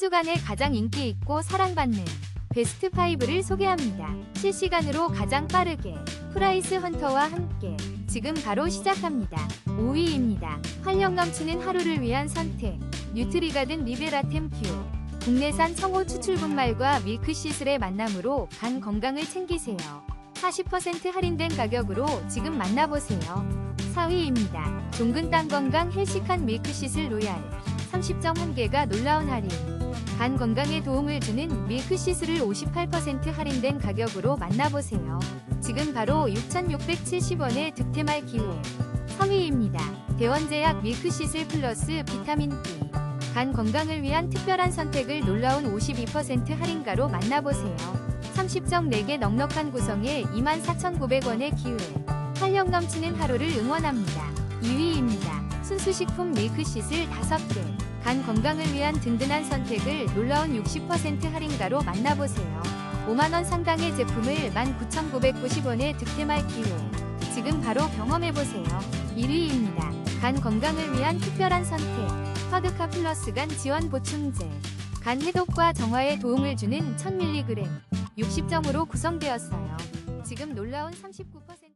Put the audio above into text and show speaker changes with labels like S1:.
S1: 주간에 가장 인기 있고 사랑받는 베스트 5를 소개합니다. 실시간으로 가장 빠르게 프라이스 헌터와 함께 지금 바로 시작합니다. 5위입니다. 활력 넘치는 하루를 위한 선택. 뉴트리가든 리베라템 큐. 국내산 청호 추출 분말과 밀크시슬의 만남으로 간 건강을 챙기세요. 40% 할인된 가격으로 지금 만나보세요. 4위입니다. 종근 땅 건강 헬시칸 밀크시슬 로얄 30점 한개가 놀라운 할인. 간 건강에 도움을 주는 밀크시슬을 58% 할인된 가격으로 만나보세요. 지금 바로 6,670원의 득템할 기회. 3위입니다. 대원제약 밀크시슬 플러스 비타민 B. 간 건강을 위한 특별한 선택을 놀라운 52% 할인가로 만나보세요. 30점 4개 넉넉한 구성에 24,900원의 기회. 활력 넘치는 하루를 응원합니다. 2위입니다. 순수식품 밀크시슬 5개. 간 건강을 위한 든든한 선택을 놀라운 60% 할인가로 만나보세요. 5만원 상당의 제품을 19,990원에 득템할 기회. 지금 바로 경험해보세요. 1위입니다. 간 건강을 위한 특별한 선택. 허드카 플러스 간 지원 보충제. 간 해독과 정화에 도움을 주는 1000mg. 60점으로 구성되었어요. 지금 놀라운 39%